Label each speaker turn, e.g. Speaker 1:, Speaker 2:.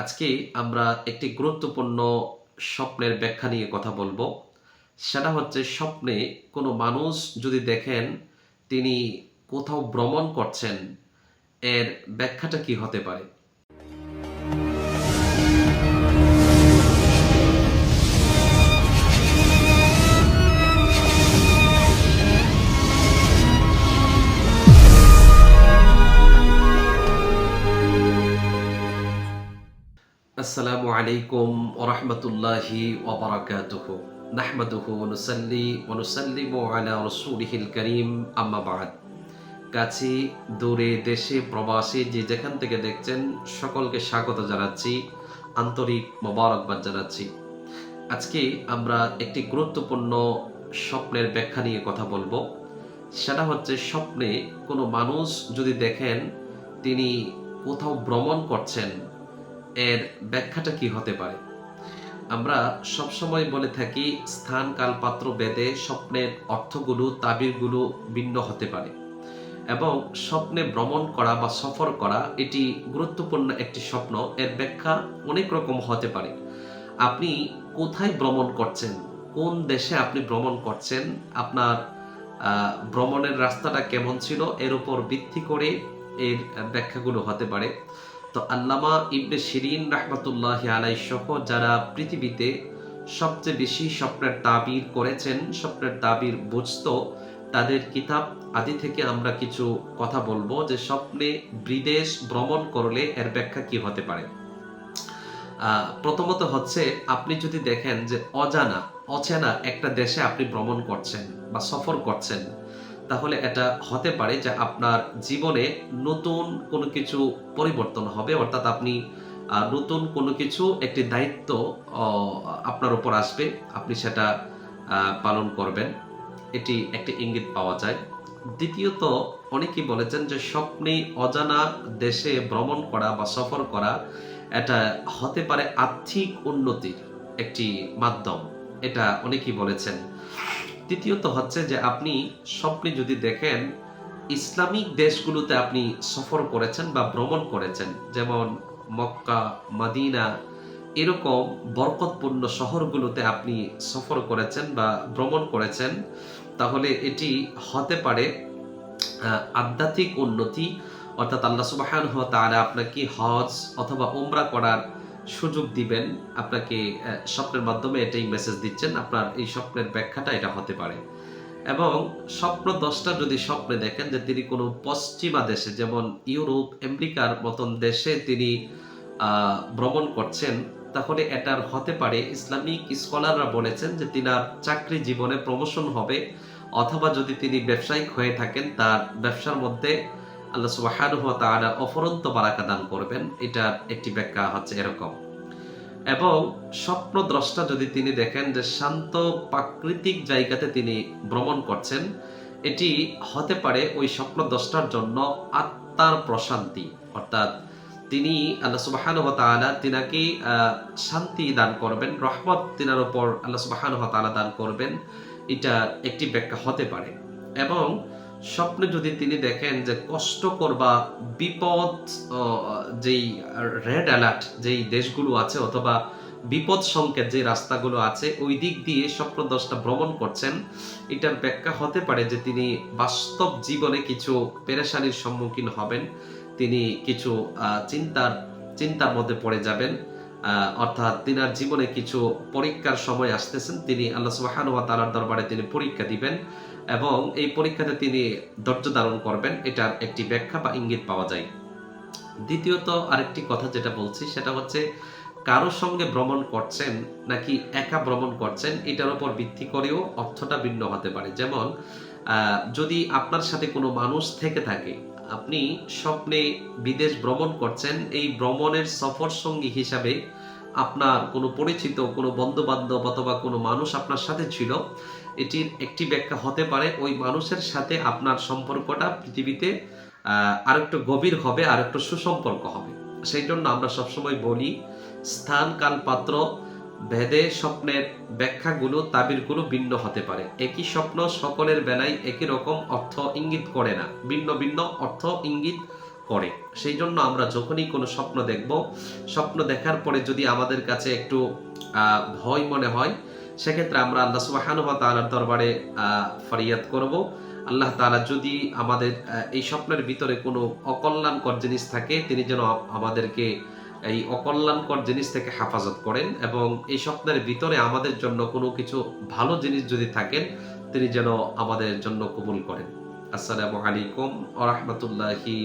Speaker 1: আজকে আমরা একটি গুরুত্বপূর্ণ স্বপ্নের ব্যাখ্যা নিয়ে কথা বলব। সেটা হচ্ছে স্বপ্নে কোনো মানুষ যদি দেখেন তিনি কোথাও ভ্রমণ করছেন, এর ব্যাখ্যাটা কি হতে পারে? আসসালামু আলাইকুম ওরহমতুল্লাহি ওবরাকাতুহু। নাহমাদুহু ওনুসাল্লি ওনুসাল্লিমু আলা রসুলিহিল করিম, আম্মা বাদ। কাছে, দূরে, দেশে, প্রবাসে যে যেখান থেকে দেখছেন, সকলকে স্বাগত জানাচ্ছি, আন্তরিক মোবারকবাদ জানাচ্ছি। আজকে আমরা একটি গুরুত্বপূর্ণ স্বপ্নের ব্যাখ্যা নিয়ে কথা বলব। সেটা হচ্ছে স্বপ্নে কোনো মানুষ যদি দেখেন, তিনি কোথাও ভ্রমণ করছেন এর ব্যাখ্যাটা কি হতে পারে? আমরা সবসময় বলে থাকি, স্থান কাল পাত্র বেদে স্বপ্নের অর্থগুলো, তাবিরগুলো ভিন্ন হতে পারে। এবং স্বপ্নে ভ্রমণ করা বা সফর করা এটি গুরুত্বপূর্ণ একটি স্বপ্ন। এর ব্যাখ্যা অনেক রকম হতে পারে। আপনি কোথায় ভ্রমণ করছেন? কোন দেশে আপনি ভ্রমণ করছেন? আপনার ভ্রমণের রাস্তাটা কেমন ছিল? এর উপর ভিত্তি করে এর ব্যাখ্যাগুলো হতে পারে। তো আল্লামা ইবনে শিরিন রাহমাতুল্লাহ আলাই সহ যারা পৃথিবীতে সবচেয়ে বেশি স্বপ্নের তাবির করেছেন, স্বপ্নের তাবির বুঝতো, তাদের কিতাব আদি থেকে আমরা কিছু কথা বলব যে স্বপ্নে বিদেশ ভ্রমণ করলে এর ব্যাখ্যা কি হতে পারে। প্রথমত হচ্ছে আপনি যদি দেখেন যে অজানা, অচেনা একটা দেশে আপনি ভ্রমণ করছেন বা সফর করছেন তাহলে এটা হতে পারে যে আপনার জীবনে নতুন কোনো কিছু পরিবর্তন হবে, অর্থাৎ আপনি নতুন কোনো কিছু একটি দায়িত্ব আপনার উপর আসবে, আপনি সেটা পালন করবেন। এটি একটি ইঙ্গিত পাওয়া যায়। দ্বিতীয়ত, অনেকেই বলেছেন যে স্বপ্নে অজানা দেশে ভ্রমণ করা বা সফর করা, এটা হতে পারে আর্থিক উন্নতির একটি মাধ্যম। এটা অনেকেই বলেছেন। তৃতীয়ত হচ্ছে যে আপনি স্বপ্নে যদি দেখেন, ইসলামিক দেশগুলোতে আপনি সফর করেছেন বা ভ্রমণ করেছেন, যেমন মক্কা, মাদিনা, এরকম বরকতপূর্ণ শহরগুলোতে আপনি সফর করেছেন বা ভ্রমণ করেছেন, তাহলে এটি হতে পারে আধ্যাত্মিক উন্নতি, অর্থাৎ আল্লাহ সুবাহান তাআলা আপনাকে হজ অথবা উমরা করার সুযোগ দিবেন। আপনাকে স্বপ্নের মাধ্যমে এটাই মেসেজ দিচ্ছেন, আপনার এই স্বপ্নের ব্যাখ্যাটা এটা হতে পারে। এবং স্বপ্ন দশটা যদি স্বপ্নে দেখেন যে তিনি কোনো পশ্চিমা দেশে, যেমন ইউরোপ, আমেরিকার মতন দেশে তিনি ভ্রমণ করছেন, তাহলে এটার হতে পারে। ইসলামিক স্কলাররা বলেছেন যে তিনার চাকরি জীবনে প্রমোশন হবে, অথবা যদি তিনি ব্যবসায়িক হয়ে থাকেন, তার ব্যবসার মধ্যে আল্লাহ সুবহানাহু ওয়া তাআলা অফরন্ত বারাকা দান করবেন। এটার একটি ব্যাখ্যা হচ্ছে এরকম। এবং স্বপ্ন দ্রষ্টা যদি তিনি দেখেন যে শান্ত প্রাকৃতিক জায়গাতে তিনি ভ্রমণ করছেন, এটি হতে পারে ওই স্বপ্ন দ্রষ্টার জন্য আত্মার প্রশান্তি। অর্থাৎ তিনি আল্লাহ সুবহানাহু ওয়া তাআলা তিনাকে শান্তি দান করবেন, রহমত তিনার উপর আল্লাহ সুবহানাহু ওয়া তাআলা দান করবেন। এটা একটি ব্যাখ্যা হতে পারে। এবং স্বপ্নে যদি তিনি দেখেন যে কষ্টকর বা বিপদ যেই রেড অ্যালার্ট যেই দেশগুলো আছে অথবা বিপদ সংকেত যে রাস্তাগুলো আছে, ওই দিক দিয়ে স্বপ্নদশটা ভ্রমণ করছেন, এটার ব্যাখ্যা হতে পারে যে তিনি বাস্তব জীবনে কিছু পেরেশানির সম্মুখীন হবেন, তিনি কিছু চিন্তার চিন্তার মধ্যে পড়ে যাবেন অর্থাৎ তিনার জীবনে কিছু পরীক্ষার সময় আসতেছেন। তিনি আল্লাহ সুবহানাহু ওয়া তাআলার দরবারে তিনি পরীক্ষা দিবেন এবং এই পরীক্ষাতে তিনি ধৈর্য ধারণ করবেন, এটার একটি ব্যাখ্যা বা ইঙ্গিত পাওয়া যায়। দ্বিতীয়ত আরেকটি কথা যেটা বলছি, সেটা হচ্ছে কারোর সঙ্গে ভ্রমণ করছেন নাকি একা ভ্রমণ করছেন, এটার উপর ভিত্তি করেও অর্থটা ভিন্ন হতে পারে। যেমন যদি আপনার সাথে কোনো মানুষ থেকে থাকে আপনি স্বপ্নে বিদেশ ভ্রমণ করছেন এই ভ্রমণের সফর সঙ্গী হিসাবে আপনার কোনো পরিচিত কোনো বন্ধু বান্ধব অথবা কোনো মানুষ আপনার সাথে ছিল এটির একটি ব্যাখ্যা হতে পারে ওই মানুষের সাথে আপনার সম্পর্কটা পৃথিবীতে আহ, আরেকটু গভীর হবে আর একটু সুসম্পর্ক হবে। সেই জন্য আমরা সবসময় বলি স্থান কাল পাত্র ভেদে স্বপ্নের ব্যাখ্যাগুলো তাবিরগুলো ভিন্ন হতে পারে। একই স্বপ্ন সকলের বেলায় একই রকম অর্থ ইঙ্গিত করে না, ভিন্ন ভিন্ন অর্থ ইঙ্গিত করে। সেই জন্য আমরা যখনই কোনো স্বপ্ন দেখব, স্বপ্ন দেখার পরে যদি আমাদের কাছে একটু ভয় মনে হয়, সেক্ষেত্রে আমরা আল্লাহ সুবাহানুহ তালার দরবারে ফরিয়াদ করব। আল্লাহ তাআলা যদি আমাদের এই স্বপ্নের ভিতরে কোনো অকল্যাণকর জিনিস থাকে, তিনি যেন আমাদেরকে এই অকল্যাণকর জিনিস থেকে হেফাজত করেন এবং এই স্বপ্নের ভিতরে আমাদের জন্য কোনো কিছু ভালো জিনিস যদি থাকেন, তিনি যেন আমাদের জন্য কবুল করেন। আসসালামু আলাইকুম ওয়া রাহমাতুল্লাহি